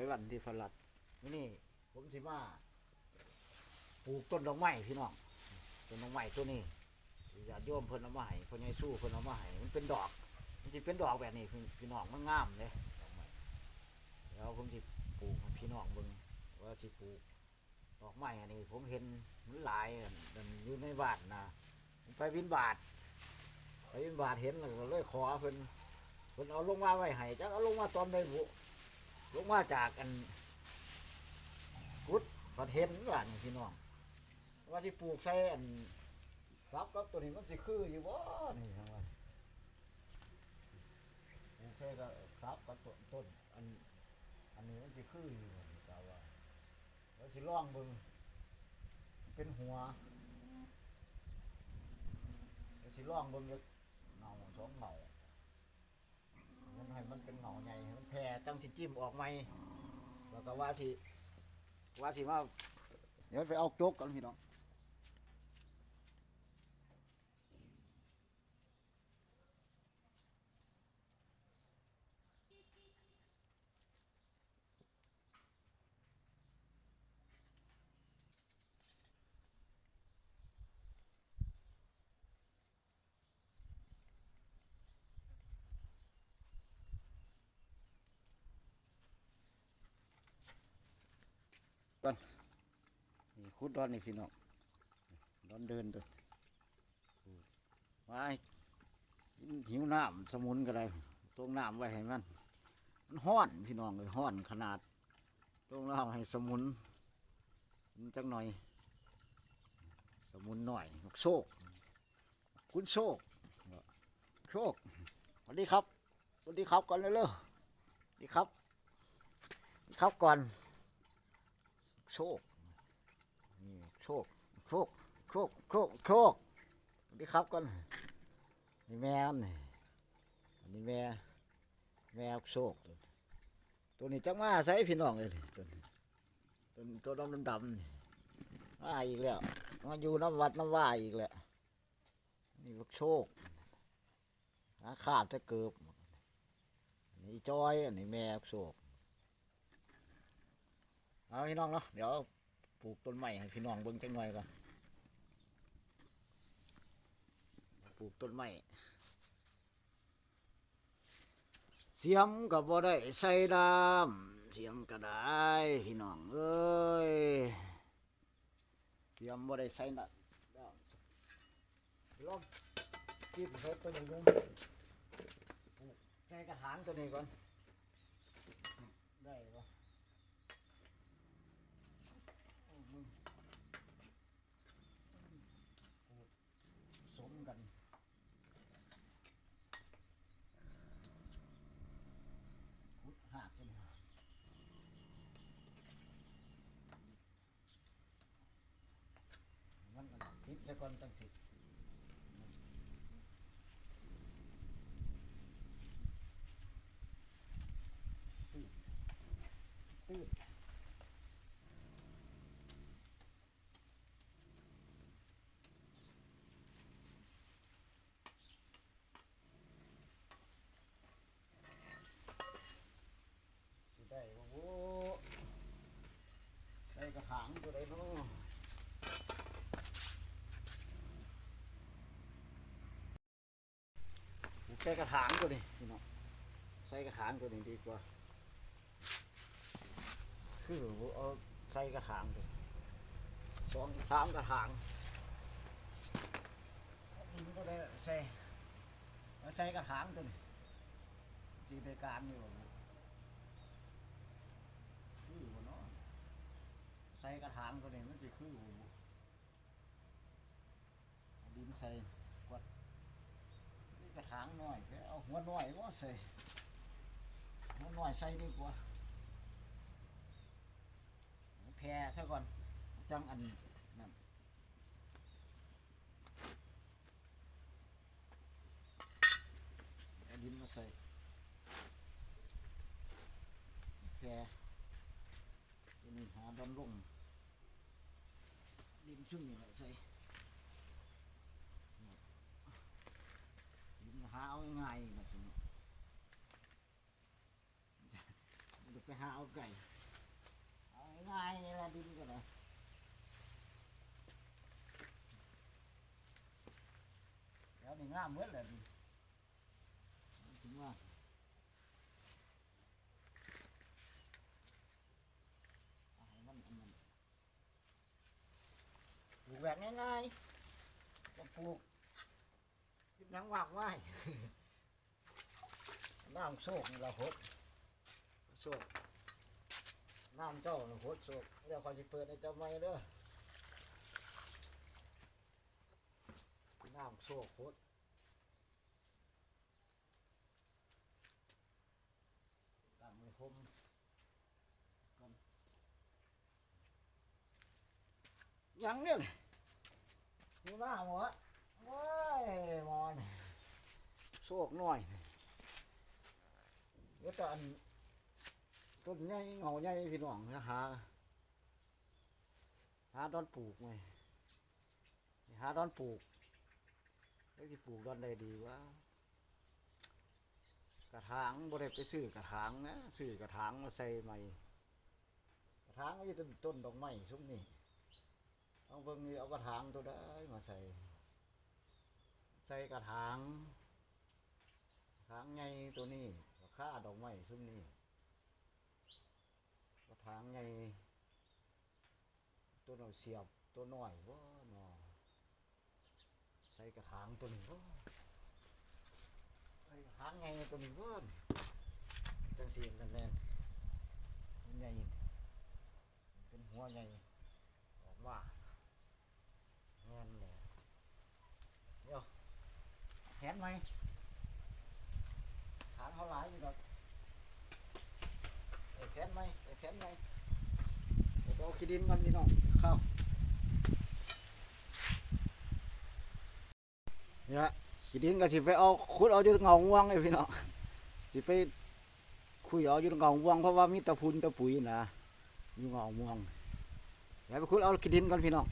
อยพระไพวันที่พลัดมื้อนี่ผมสิมาปลูกต้นดอกไม้พี่น้องต้นดอกไม้ตัวนี้ญาติโยมเพิ่นเอามาให้เพิ่นให้สู้เพิ่นเอามาให้มันเป็นดอก มันสิเป็นดอกแบบนี้พี่พี่น้องมันงามเลยดอกไม้แล้วผมสิปลูกให้พี่น้องเบิ่งว่าสิปลูกดอกไม้อันนี้ ผมเห็นมันหลายอันอันอยู่ในบ้านนะผมไปบินบาทไปบินบาทเห็นแล้วก็เลยขอเพิ่นเพิ่นเอาลงมาไว้ให้จักเอาลงมาตอนใดบุ ลงมาจากอันกุดประเทนว่านพี่น้อง ว่าสิปลูกใส่อันซับกับตัวนี้มันสิคืออยู่บ่นี่ทั้งวันปลูกใส่กับซับกับต้นต้นอันอันนี้มันสิคืออยู่บ่นี่กะว่าว่าสิลองเบิ่งเป็นหัวว่าสิลองเบิ่งจักเงาสองเงา ให้มันเป็นเหงาใหญ่ให้มันแผ่จังสิจิ้มออกไหมแล้วก็ว่าสิว่าสิว่าเดี๋ยวไปเอาโจ๊กกันพี่น้อง นี่คุดดอนนี่พี่น้องดอนเดินตัวว้ายหิวน้ำสมุนก็ได้ตรงน้ำไว้ให้มันมันห้อนพี่น้องเลยห้อนขนาดตรงน้ำให้สมุนมันจังหน่อย สมุนหน่อยโชค คุณโชคโชคสวัสดีครับสวัสดีครับก่อนเลยเลยสวัสดีครับสวัสดีครับก่อน โชคนี่โชคโชคโชคโชคโชคสวัสดีครับก่อนนี่แม่นี่อันนี้แม่แม่โชคตัวนี้จังมาใส่พี่น้องเลยตัวตัวตัวดำดำๆนี่มาอีกแล้วมาอยู่น้ำวัดน้ำว่าอีกแล้วนี่พวกโชคขาบจะเกิบอันนี่จอยอันนี้แม่โชค เอาพี่น้องเนาะเดี๋ยวปลูกต้นไม้ให้พี่น้องเบิ่งจังหน่อยก่อนปลูกต้นไม้เสียมก็บ่ได้ใส่ดำเสียมก็ได้พี่น้องเอ้ยเสียมบ่ได้ใส่ดำลองกินเฮ็ดตัวนี้ก่อนใส่กระถางตัวนี้ก่อนได้ปะ สมกันขุดหากกันมัน อันพิษจะก่อนตั้งสิตื้นตื้นสิได้บ่โว้ใส่กระถางตัวใดเนาะ ใส่กระถางตัวนี้พี่น้องใส่กระถางตัวนี้ดีกว่า คือเอาใส่กระถางตัวสองสามกระถางดินก็ได้ใส่ใส่กระถางตัวนี้สีในการอยู่บ่คือบ่เนาะใส่กระถางตัวนี้มันจะคืออาดินใส่ ระถางน้อยแค่เอาหัวน้อยก็ใส่หัวน้อยใส่ดีกว่าแพร่ซะก่อนจังอันนั่นเอาดินมาใส่แพร่ตัวนี้หาดอนลงดินชุ่มนี่แหละใส่ดินหาเอาง่ายๆนะทีนี้ ไก่เอาง่ายๆนี่ละดินก็ได้แล้วนี่งามเมื่อเล นอันนั้นปลูกแบบง่ายๆก็ปลูกยังวากไว้น้ำโคนี่ละหดโชคเจ้าหดโชคเดี๋ยวเขาจะเปิดให้เจ้าไม่เด้อน้ำโชคหดตั้งมือคมก่อนยังเนี่ยนี่มาหมอโอ้ยมอนโชคหน่อยว่าแต่อัน ต้นใหญ่เงาใหญ่พี่น้องนะหาหาดอนปลูกไหมหาดอนปลูกแล้วสิปลูกดอนใดดีวะกระถางบ่ได้ไปซื้อกระถางนะซื้อกระถางมาใส่ใหม่กระถางก็จะต้นต้นดอกไม้ซุ้มนี่เอาเบิ่งนี่เอากระถางตัวได้มาใส่ ใส่กระถางถางใหญ่ตัวนี้ค่าดอกไม้ซุ้มนี้กระ ถางไงตัวหน่อยเสียบตัวหน่อยว่าหนอใส่กระถางตัวนี้ว่าใส่กระถางไงตัวนี้ว่าจังสีกันแน่นมันใหญ่เป็นหัวใหญ่ออกมาแน่นเลยเดี๋ยวแขนไหมถามเขาหลายอยู่ดอกไอ้แขนไหม แขนไงเอาขี้ดินมันพี่น้องเข้าเนี่ยขี้ดินก็สิไปเอาขุดเอาอยู่เงาง่วงไอ้พี่น้องสิไปคุยเอาอยู่เงาง่วงเพราะว่ามีตะพุนตะปุ๋ยนะอยู่เงาง่วงเดี๋ยวไปขุดเอาขี้ดินก่อนพี่น้อง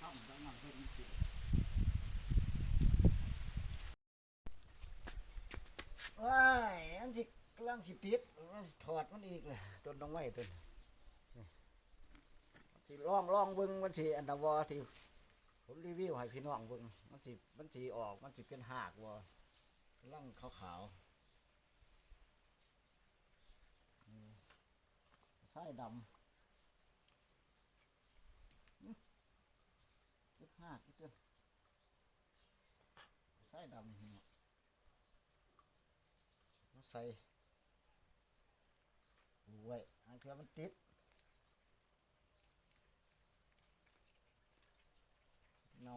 ซ้ำจังนั้นเพิ่นสิว้ายอันสิกำลังสิติดมันสิ ถอดมันอีกเลยต้นดอกไม้ต้นสิลองลองเบิ่งมันสิอันดาวอที่ผมรีวิวให้พี่น้องเบิ่งมันสิมันสิออกมันสิเป็นหากบ่กำลังขาวๆนี่ไส้ดำจุดหาจุดเดือนใส่ดำนี่เนาะมาใส่ ไว้อันเทือมันติดเนา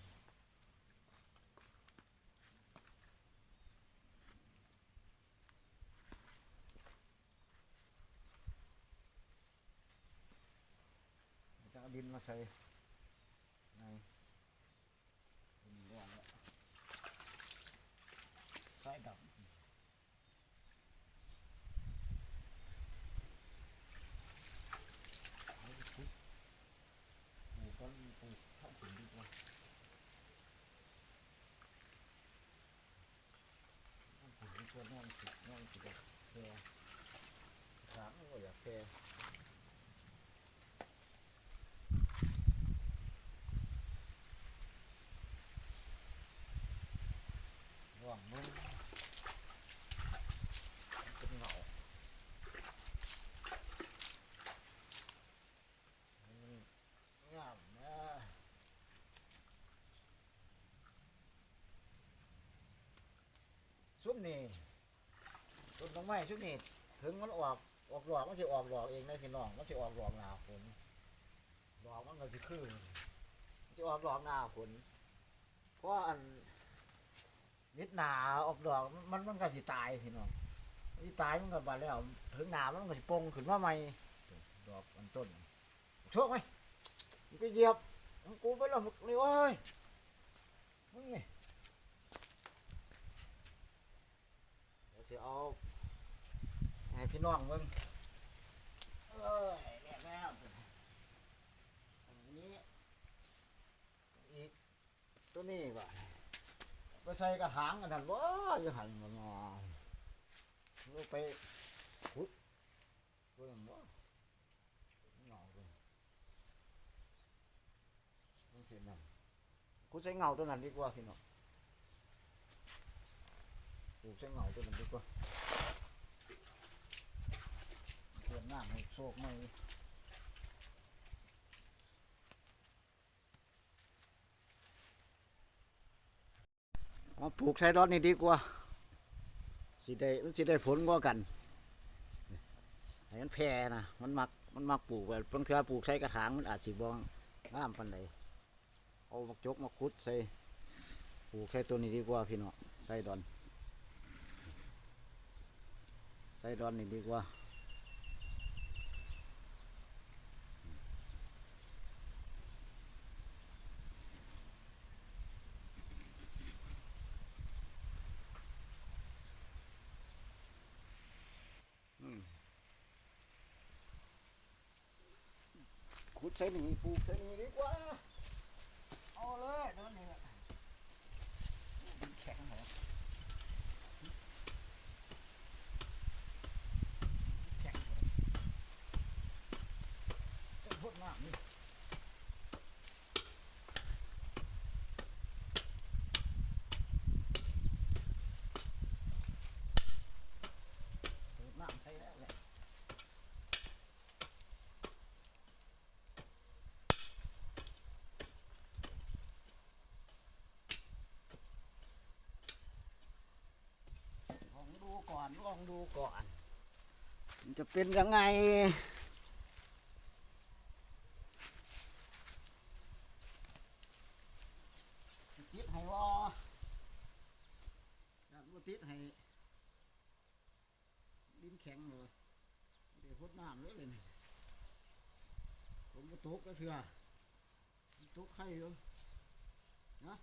จะเอาดินมาใส่ในดินร่วงแล้วใส่ดำ ปลูกต้นปลูกข้าวสวนดีกว่าต้นผลที่ควรนอนสินอนสิแบบแพร่ถามว่าอยากแพร่ ว่างมึงเป็นเหงาอืมงามนะซุปนี่ต้นดอกไม้ซุปนี่ถึงมันออกออกดอกมันจะออกดอกเองได้พี่น้องมันจะออกดอกหนาฝนดอกมันก็สิคือมันจะออกดอกหนาฝนเพราะอัน นิดหนาออกดอกมันมันก็สิตายพี่น้องสิตายมันก็บาดแล้ว ถึงหนามันก็สิปงขึ้นมาใหม่ดอกอันต้นโชคไหมมึงไปเหยียบมึงกูไปแล้วมึงนี่โอ้ยมึงนี่เดี๋ยวสิเอาให้พี่น้องมึงเอ้ยแม่แม่อันนี้อีกตัวนี้ว่ะ ใส่กระถางกันนั่นว้าอยู่หันมันมาลูกไปขุดเบิ่งว่าเงาเลยต้องเสียนั่นกูใช้เงาตัวนั้นดีกว่าพี่น้องกูใช้เงาตัวนั้นดีกว่าเสียหน้าให้โชคไม่ มาปลูกใช้ดอนนี่ดีกว่าสิได้มันสิได้ผลกว่ากันให้มันแพรนะมันมักมันมักปลูกแบบบางเทื่อปลูกใช้กระถางมันอาจสิบองงามปันใดเอามาจกมาคุดใส่ปลูกใส่ตัวนี้ดีกว่าพี่น้องใส่ดอนใส่ดอนนี่ดีกว่าอืม ขุดใส่นี่ปลูกใส่นี่ดีกว่า เอาเลยเดินนี่แหละมันแข็งเหรอแข็งเหรอจะพูดมากนี่พูดมากใช่แล้วแหละ ลองดูก่อน ลองดูก่อนมันจะเป็นยังไง ติดให้วออยากบ่ติดให้ดินแข็งเลยเดี๋ยวพดน้ำเลยเลยนี่ผมก็ตกแล้วเถื่อตกไข่อยู่นะ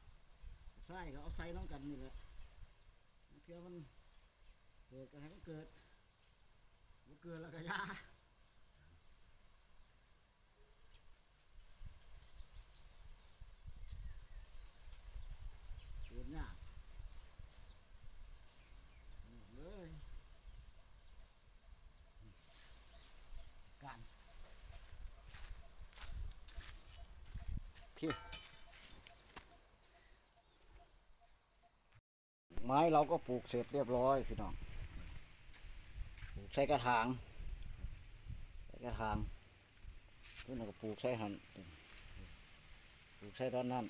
ใส่ก็เอาใส่น้องกันนี่แหละเพื่อมัน เกิดก็ให้มันเกิดมันเกิดแล้วก็ยาเกิดยากนี่เลยการพี่ไม้เราก็ปลูกเสร็จเรียบร้อยพี่น้อง ใช้กระถางใช้กระถางตัวนี้ก็ปลูกใช้หันปลูกใช้ด้านนั้น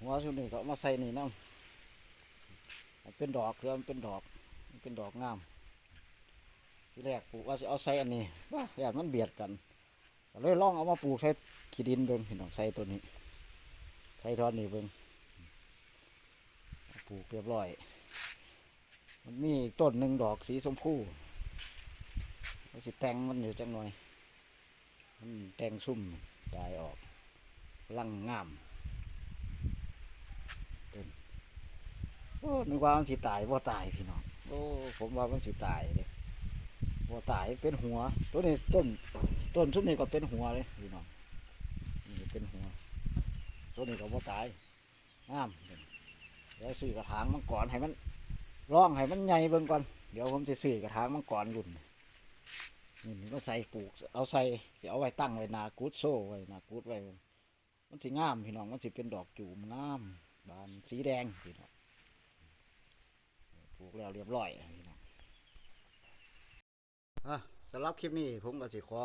หัวชุดนี้ก็มาใส่นี่น้ำเป็นดอกคือมันเป็นดอกมันเป็นดอกงามที่แรกปลูกว่าจะเอาใส่อันนี้ว่าอยากมันเบียดกันเลยลองเอามาปลูกใส่ขี้ดินเบิ่งพี่น้อใส่ตัวนี้ใส่ทอนนี่เบิ่งปลูกเรียบร้อย มันมีต้นหนึ่งดอกสีชมพู สิแต่งมันอยู่จังหน่อย มันแต่งซุ่มตายออก ลังงามต้นโอ้นึกว่ามันสิตายบ่ตายพี่น้องโอ้ผมว่ามันสิตายเลยบ่ตายเป็นหัวตัวนี้ต้นต้นชุดนี้ก็เป็นหัวเลยพี่น้องนี่เป็นหัวตัวนี้ก็บ่ตายงามเดี๋ยวซื้อกระถางมังกรให้มันร่องให้มันใหญ่เบิ่งก่อนเดี๋ยวผมจะซื้อกระถางมังกรรุ่น นี่มันก็ใส่ปลูก เอาใส่สิเอาไว้ตั้งไว้นากูดโซ่ไว้นากูดไว้มันสิงามพี่น้องมันสิเป็นดอกจูมงาม บานสีแดงพี่น้องปลูกแล้วเรียบร้อยพี่น้องอะสำหรับคลิปนี้ผมก็สิขอ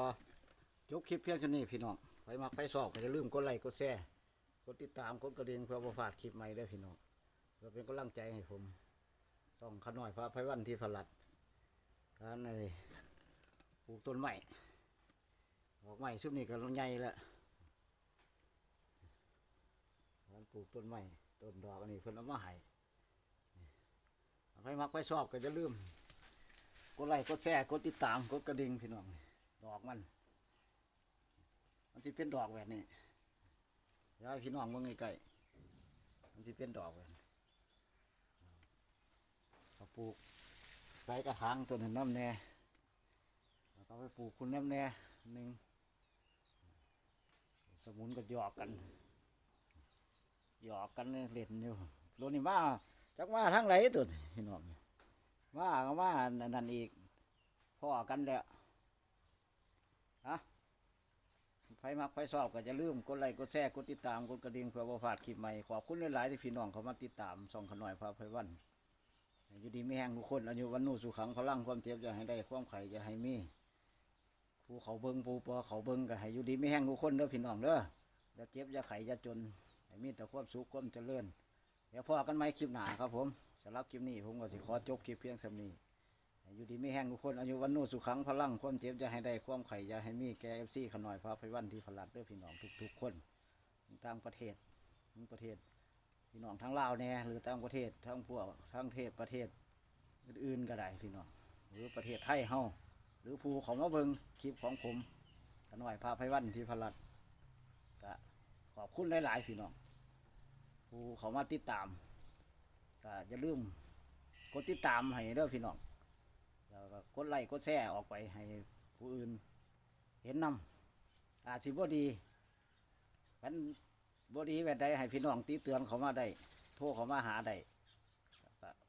จบคลิปเพียงแค่นี้พี่น้องไปมักไปสอบก็จะลืมกดไลค์กดแชร์กดติดตามกดกระดิ่งเพื่อบ่พาดคลิปใหม่เด้พี่น้องเพื่อเป็นกำลังใจให้ผมต้องขน้อยพระไพวันที่ผลัดการใน ลูกต้นไม้ดอกไม้ชุดนี้ก็ใหญ่ล้วการปลูกต้นไม้ต้นดอกอันนี้เพิ่นเอามาให้ไปมักไปชอบก็จะลืมกดไลค์กดแชร์กดติดตามกดกระดิ่งพี่น้องดอกมัน มันสิเป็นดอกแบบนี้ยากให้พี่น้องเบิ่งใกล้ๆมันสิเป็นดอกแบบนี้ก็ปลูกใส่กระถางตัวนั้นน้ำแน่ แล้วก็ไปปลูกคุณแน้ำแน่หนึ่งสมุนก็หยอกกันหยอกกันเล่นอยู่รถนี่มาจักมาทั้งไหนตัวพี่น้องมาก็มานั่นนั่นอีกพ่อกันแล้วฮะไฟมักไฟชอบก็จะลืมกดไลค์กดแชร์กดติดตามกดกระดิ่งเพื่อบ่พลาดคลิปใหม่ขอบคุณหลายๆที่พี่น้องเขามาติดตามส่องขน่อยพาไพวันอยู่ดีไม่แห้งทุกคนอายุวันนู้สุขังพลังความเจ็บจะให้ได้ความไข่จะให้มี ผู้เขาเบิงผู้ปอเขาเบิงก็ให้อยู่ดีไม่แห้งทุกคนเด้อพี่น้องเด้ออย่าเจ็บอย่าไข่อย่าจนให้มีแต่ความสุขความเจริญเดี๋ยวพอกันไหมคลิปหนาครับผมสำหรับคลิปนี้ผมก็สิขอจบคลิปเพียงสำนี้อยู่ดีไม่แห้งทุกคนอายุวันโนสุขังพลังความเจ็บจะให้ได้ความไข่จะให้มีแกเอฟซีขน่อยพราไปวันที่ผลัดเด้วยพี่น้องทุก ๆ คนต่างประเทศทั้งประเทศ พี่น้องทั้งลาวแน่หรือต่างประเทศทั้งพวกทั้งเทศประเทศอื่นๆก็ได้พี่น้องหรือประเทศไทยเฮา หรือผู้ของมาเบิงคลิปของผมขน่อยพาไปวันที่ผลัดก็ขอบคุณหลาย ๆ พี่น้องผู้เขามาติดตามก็อย่าลืมกดติดตามให้เด้อพี่น้องแล้วก็กดไลค์กดแชร์ออกไปให้ผู้อื่น เห็นนำอาจสิบ่ดีมันบ่ดีแบบใดให้พี่น้องตีเตือนเขามาได้โทรเขามาหาได้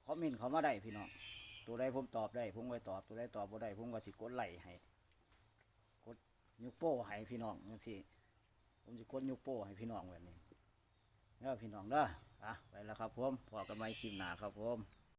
คอมเมนต์เขามาได้พี่น้อง ตัวใดผมตอบได้ ผมก็ตอบ ตัวใดตอบบ่ได้ผมก็สิกดไหลให้กดนิ้วโป้ให้พี่น้องจังซี่ผมสิกดยกโป้ให้พี่น้องแบบนี้เด้อพี่น้องเด้ออะไปแล้วครับผมพอกันไว้คลิปหนาครับผม